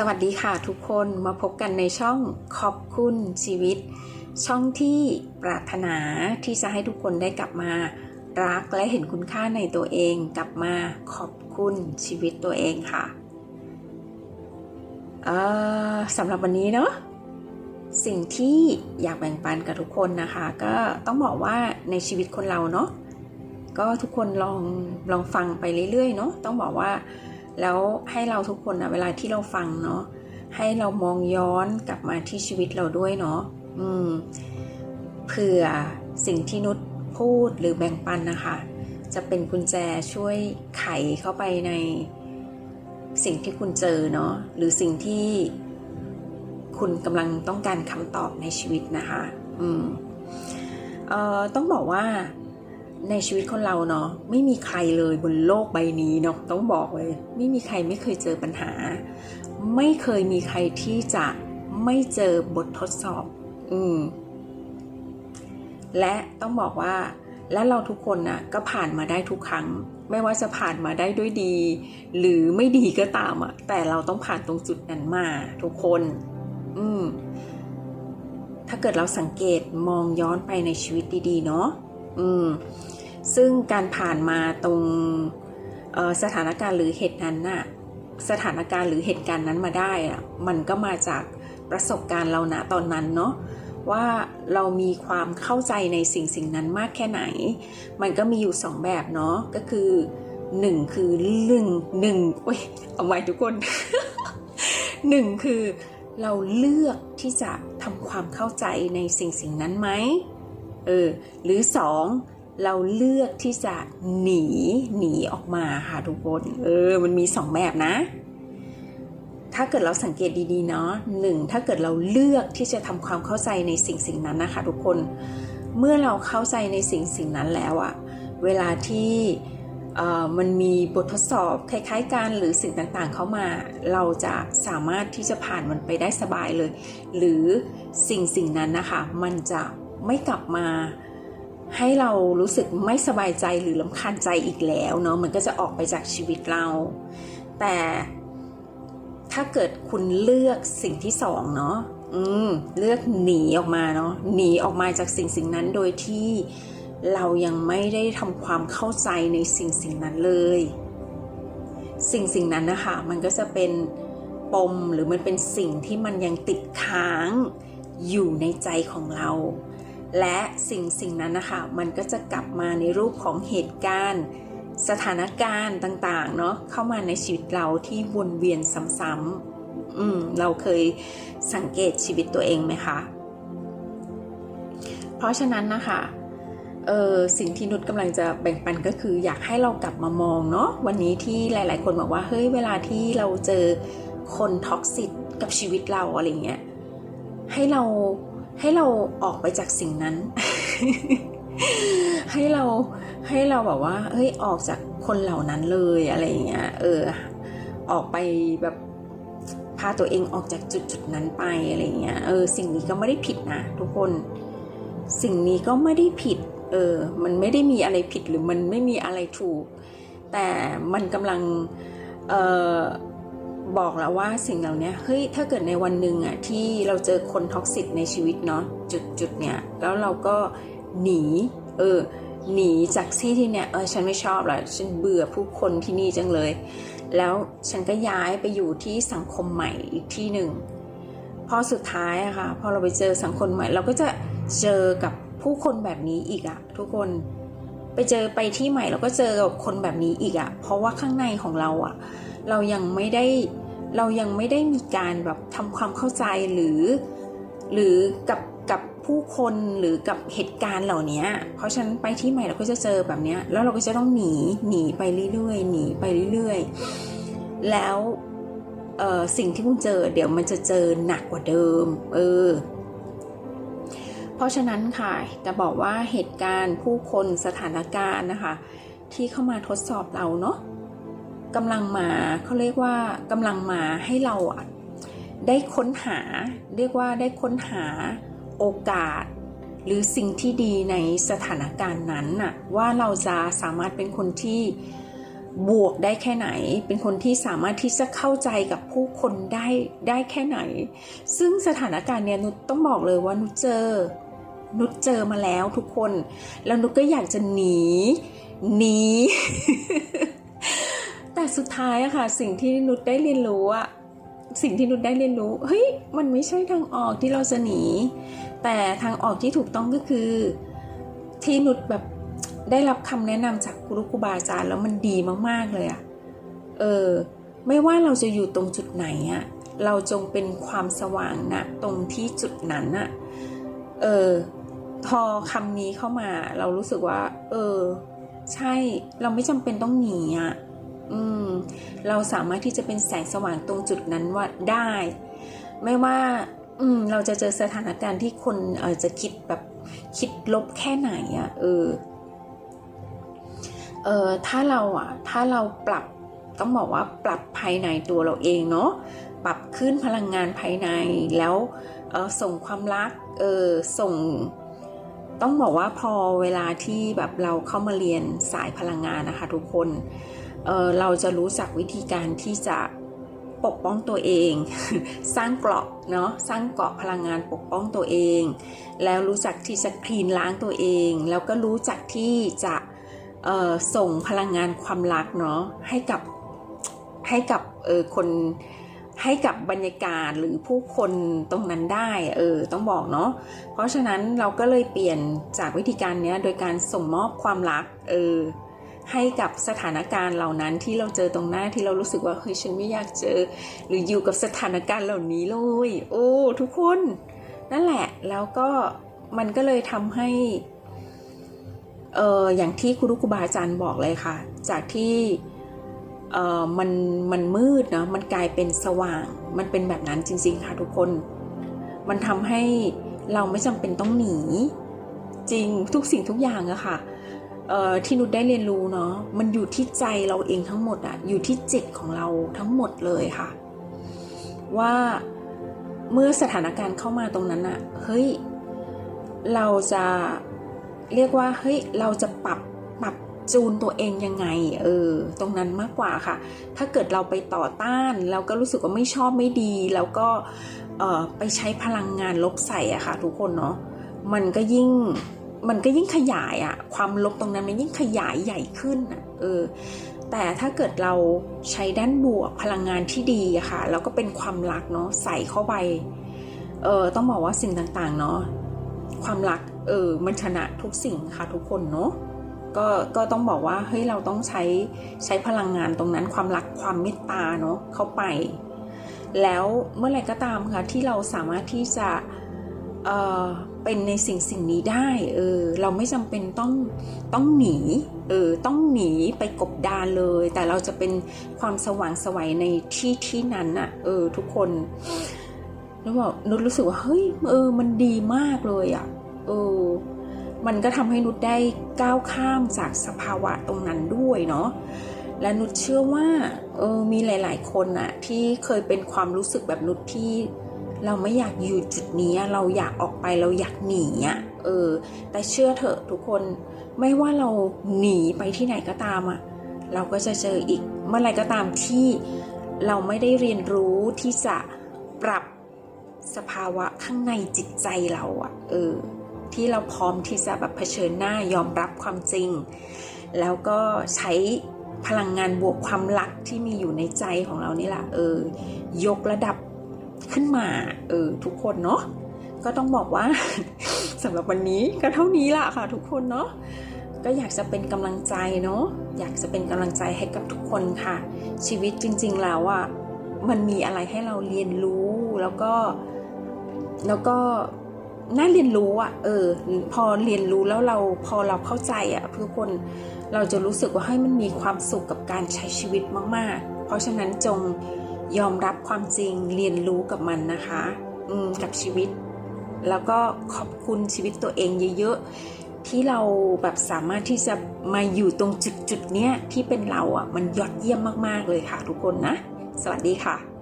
สวัสดีค่ะทุกคนมาพบกันในช่องขอบคุณชีวิต ช่องที่ปรารถนาที่จะให้ทุกคนได้กลับมา รักและเห็นคุณค่าในตัวเองกลับมาขอบคุณชีวิตตัวเองค่ะสำหรับวันนี้เนาะสิ่งที่อยากแบ่งปันกับทุกคนนะคะ ก็ต้องบอกว่าในชีวิตคนเราเนาะก็ทุกคนลองลองฟังไปเรื่อยๆเนาะต้องบอกว่า แล้วให้เราทุกคนนะเวลาที่เราฟังเนาะให้เรามองย้อนกลับมาที่ชีวิตเราด้วยเนาะอืมเผื่อสิ่งที่นุชพูดหรือแบ่งปันนะคะ จะเป็นกุญแจช่วยไขเข้าไปในสิ่งที่คุณเจอเนาะหรือสิ่งที่คุณกำลังต้องการคำตอบในชีวิตนะคะ อืมเอ่อต้องบอกว่า ในชีวิตคนเราเนาะไม่มีใครเลยบนโลกใบนี้เนาะต้องบอกเลย ไม่มีใครไม่เคยเจอปัญหา ไม่เคยมีใครที่จะไม่เจอบททดสอบ อืม และต้องบอกว่า และเราทุกคนน่ะ ก็ผ่านมาได้ทุกครั้ง ไม่ว่าจะผ่านมาได้ด้วยดี หรือไม่ดีก็ตามอะแต่เราต้องผ่านตรงจุดนั้นมา ทุกคน อืม ถ้าเกิดเราสังเกตมองย้อนไปในชีวิตดี ๆ เนาะอืม ซึ่งการผ่านมาตรงสถานการณ์หรือเหตุนั้นน่ะสถานการณ์หรือเหตุการณ์นั้นมาได้อะมันก็มาจากประสบการณ์เราณตอนนั้นเนาะว่าเรามีความเข้าใจในสิ่งสิ่งนั้นมากแค่ไหน มันก็มีอยู่สองแบบเนาะก็คือหนึ่งคือหนึ่งหนึ่งโอ้ยเอาไว้ทุกคนหนึ่งคือเราเลือกที่จะทำความเข้าใจในสิ่งสิ่งนั้นไหมเออหรือสอง เราเลือกที่จะหนีหนีออกมาค่ะทุกคน เออ มันมีสองแบบนะ ถ้าเกิดเราสังเกตดีๆเนาะหนึ่งถ้าเกิดเราเลือกที่จะทำความเข้าใจในสิ่งสิ่งนั้นนะคะ ทุกคน เมื่อเราเข้าใจในสิ่งสิ่งนั้นแล้วอะเวลาที่มันมีบททดสอบคล้ายๆกันหรือสิ่งต่างๆ เข้ามา เราจะสามารถที่จะผ่านมันไปได้สบายเลย หรือสิ่งสิ่งนั้นนะคะ มันจะไม่กลับมา ให้เรารู้สึกไม่สบายใจหรือลำคาญใจอีกแล้วเนาะมันก็จะออกไปจากชีวิตเรา แต่ถ้าเกิดคุณเลือกสิ่งที่สองเนาะอืมเลือกหนีออกมาเนาะหนีออกมาจากสิ่งสิ่งนั้นโดยที่เรายังไม่ได้ทำความเข้าใจในสิ่งสิ่งนั้นเลย สิ่งสิ่งนั้นนะคะมันก็จะเป็นปมหรือมันเป็นสิ่งที่มันยังติดค้างอยู่ในใจของเรา และสิ่งสิ่งนั้นนะคะมันก็จะกลับมาในรูปของเหตุการณ์ สถานการณ์ต่างๆเนาะเข้ามาในชีวิตเราที่วนเวียนซ้ำๆอืมเราเคยสังเกตชีวิตตัวเองไหมคะ เพราะฉะนั้นนะคะเออสิ่งที่นุชกำลังจะแบ่งปันก็คือ อยากให้เรากลับมามองเนาะวันนี้ที่หลาย ๆ คนบอกว่าเฮ้ยเวลาที่เราเจอคนท็อกซิตกับชีวิตเราอะไรเงี้ยให้เรา ให้เราออกไปจากสิ่งนั้น ให้เราให้เราแบบว่า เฮ้ยออกจากคนเหล่านั้นเลยอะไรเงี้ย เออ ออกไปแบบพาตัวเองออกจากจุดจุดนั้นไปอะไรเงี้ย เออ สิ่งนี้ก็ไม่ได้ผิดนะทุกคน สิ่งนี้ก็ไม่ได้ผิด เออ มันไม่ได้มีอะไรผิดหรือมันไม่มีอะไรถูก แต่มันกำลัง เอ่อ บอกแล้วว่าสิ่งเหล่านี้เฮ้ยถ้าเกิดในวันหนึ่งอะที่เราเจอคนท็อกซิกในชีวิตเนาะจุดจุดเนี้ยแล้วเราก็หนีเออหนีจากที่ที่เนี้ยเออฉันไม่ชอบละฉันเบื่อผู้คนที่นี่จังเลย แล้วฉันก็ย้ายไปอยู่ที่สังคมใหม่อีกที่หนึ่งพอสุดท้ายอะค่ะพอเราไปเจอสังคมใหม่ เราก็จะเจอกับผู้คนแบบนี้อีกอะทุกคนไปเจอไปที่ใหม่เราก็เจอกับคนแบบนี้อีกอะเพราะว่าข้างในของเราอะ เรายังไม่ได้เรายังไม่ได้มีการแบบทำความเข้าใจหรือ หรือกับกับผู้คนหรือกับเหตุการณ์เหล่านี้เพราะฉะนั้นไปที่ใหม่เราก็จะเจอแบบนี้แล้วเราก็จะต้องหนีหนีไปเรื่อยๆหนีไปเรื่อยๆ แล้วสิ่งที่คุณเจอเดี๋ยวมันจะเจอหนักกว่าเดิม เออ เพราะฉะนั้นค่ะจะบอกว่าเหตุการณ์ผู้คนสถานการณ์นะคะ ที่เข้ามาทดสอบเราเนาะ กำลังมาเขาเรียกว่ากำลังมาให้เราได้ค้นหา เรียกว่าได้ค้นหาโอกาส หรือสิ่งที่ดีในสถานการณ์นั้นน่ะว่าเราจะสามารถเป็นคนที่บวกได้แค่ไหน เป็นคนที่สามารถที่จะเข้าใจกับผู้คนได้ได้แค่ไหน ซึ่งสถานการณ์เนี้ยนุชต้องบอกเลยว่านุชเจอ นุชเจอมาแล้วทุกคน แล้วนุชก็อยากจะหนี หนี สุดท้ายอะค่ะ สิ่งที่นุชได้เรียนรู้อะสิ่งที่นุชได้เรียนรู้เฮ้ยมันไม่ใช่ทางออกที่เราจะหนี แต่ทางออกที่ถูกต้องก็คือ ที่นุชแบบได้รับคำแนะนำจากครูครูบาอาจารย์แล้วมันดีมากๆเลยอะเออไม่ว่าเราจะอยู่ตรงจุดไหนอะเราจงเป็นความสว่างนะตรงที่จุดนั้นอะเออพอคำนี้เข้ามา เรารู้สึกว่า เออ ใช่เราไม่จำเป็นต้องหนีอะ อืมเราสามารถที่จะเป็นแสงสว่างตรงจุดนั้นว่าได้ ไม่ว่าอืมเราจะเจอสถานการณ์ที่คนเออจะคิดแบบคิดลบแค่ไหนอะเออเออถ้าเราอะถ้าเราปรับต้องบอกว่าปรับภายในตัวเราเองเนาะปรับขึ้นพลังงานภายในแล้วส่งความรักเออส่งต้องบอกว่าพอเวลาที่แบบเราเข้ามาเรียนสายพลังงานนะคะทุกคน เเราจะรู้จักวิธีการที่จะปกป้องตัวเอง สร้างเกราะเนาะสร้างเกราะพลังงานปกป้องตัวเอง แล้วรู้จักที่จะคลีนล้างตัวเอง แล้วก็รู้จักที่จะส่งพลังงานความรักเนาะให้กับให้กับเออคนให้กับบรรยากาศหรือผู้คนตรงนั้นได้เออต้องบอกเนาะเพราะฉะนั้นเราก็เลยเปลี่ยนจากวิธีการเนี้ยโดยการส่งมอบความรักเออ ให้กับสถานการณ์เหล่านั้นที่เราเจอตรงหน้าที่เรารู้สึกว่าเฮ้ยฉันไม่อยากเจอ หรืออยู่กับสถานการณ์เหล่านี้เลย โอ้ ทุกคน นั่นแหละ แล้วก็มันก็เลยทำให้เอออย่างที่ครูรุครูบาอาจารย์บอกเลยค่ะ จากที่เออมันมันมืดเนาะมันกลายเป็นสว่าง มันเป็นแบบนั้นจริง ๆ ค่ะทุกคน มันทำให้เราไม่จำเป็นต้องหนี จริงทุกสิ่งทุกอย่างอะค่ะเอ่อ ที่นุชได้เรียนรู้เนาะมันอยู่ที่ใจเราเองทั้งหมดอะอยู่ที่จิตของเราทั้งหมดเลยค่ะ ว่าเมื่อสถานการณ์เข้ามาตรงนั้นอะเฮ้ยเราจะเรียกว่าเฮ้ยเราจะปรับปรับจูนตัวเองยังไงเออตรงนั้นมากกว่าค่ะ ถ้าเกิดเราไปต่อต้านเราก็รู้สึกว่าไม่ชอบไม่ดี แล้วก็ไปใช้พลังงานลบใส่อะค่ะ ทุกคนเนาะมันก็ยิ่ง มันก็ยิ่งขยายอะความลบตรงนั้นมันยิ่งขยายใหญ่ขึ้นอะเออ แต่ถ้าเกิดเราใช้ด้านบวกพลังงานที่ดีอะค่ะแล้วก็เป็นความรักเนาะใส่เข้าไป เออต้องบอกว่าสิ่งต่างๆเนาะความรักเออมันชนะทุกสิ่งค่ะทุกคนเนาะก็ก็ต้องบอกว่าเฮ้ยเราต้องใช้ใช้พลังงานตรงนั้นความรักความเมตตาเนาะเข้าไป แล้วเมื่อไรก็ตามค่ะที่เราสามารถที่จะ เเป็นในสิ่งสิ่งนี้ได้เออเราไม่จำเป็นต้องต้องหนีเออต้องหนีไปกบดานเลย แต่เราจะเป็นความสว่างสวัยในที่ที่นั้นอะเออทุกคนแล้วบอกนุชรู้สึกว่าเฮ้ยเออ มันดีมากเลยอะ่ะเออมันก็ทำให้นุชได้ก้าวข้ามจากสภาวะตรงนั้นด้วยเนาะและนุชเชื่อว่าเออมีหลาย ๆ คนอะที่เคยเป็นความรู้สึกแบบนุชที่ เราไม่อยากอยู่จุดนี้เราอยากออกไปเราอยากหนีอะ่ะเออ แต่เชื่อเถอะทุกคนไม่ว่าเราหนีไปที่ไหนก็ตามอะ่ะเราก็จะเจออีกเมื่อไรก็ตามที่เราไม่ได้เรียนรู้ที่จะปรับสภาวะข้างในจิตใจเราอะเออที่เราพร้อมที่จะแบบเผชิญหน้ายอมรับความจริง แล้วก็ใช้พลังงานบวกความรักที่มีอยู่ในใจของเรานี่แหละเออยกระดับ ขึ้นมาเออทุกคนเนาะก็ต้องบอกว่าสำหรับวันนี้ก็เท่านี้ละค่ะ ทุกคนเนาะก็อยากจะเป็นกำลังใจเนาะอยากจะเป็นกำลังใจให้กับทุกคนค่ะ ชีวิตจริง ๆ แล้วอะมันมีอะไรให้เราเรียนรู้แล้วก็แล้วก็น่าเรียนรู้อะเออ พอเรียนรู้แล้วเราพอเราเข้าใจอะทุกคนเราจะรู้สึกว่าให้มันมีความสุขกับการใช้ชีวิตมาก ๆ เพราะฉะนั้นจง ยอมรับความจริงเรียนรู้กับมันนะคะกับชีวิต แล้วก็ขอบคุณชีวิตตัวเองเยอะๆ ที่เราแบบสามารถที่จะมาอยู่ตรงจุดๆเนี้ยที่เป็นเราอะมันยอดเยี่ยมมากๆเลยค่ะทุกคนนะ สวัสดีค่ะ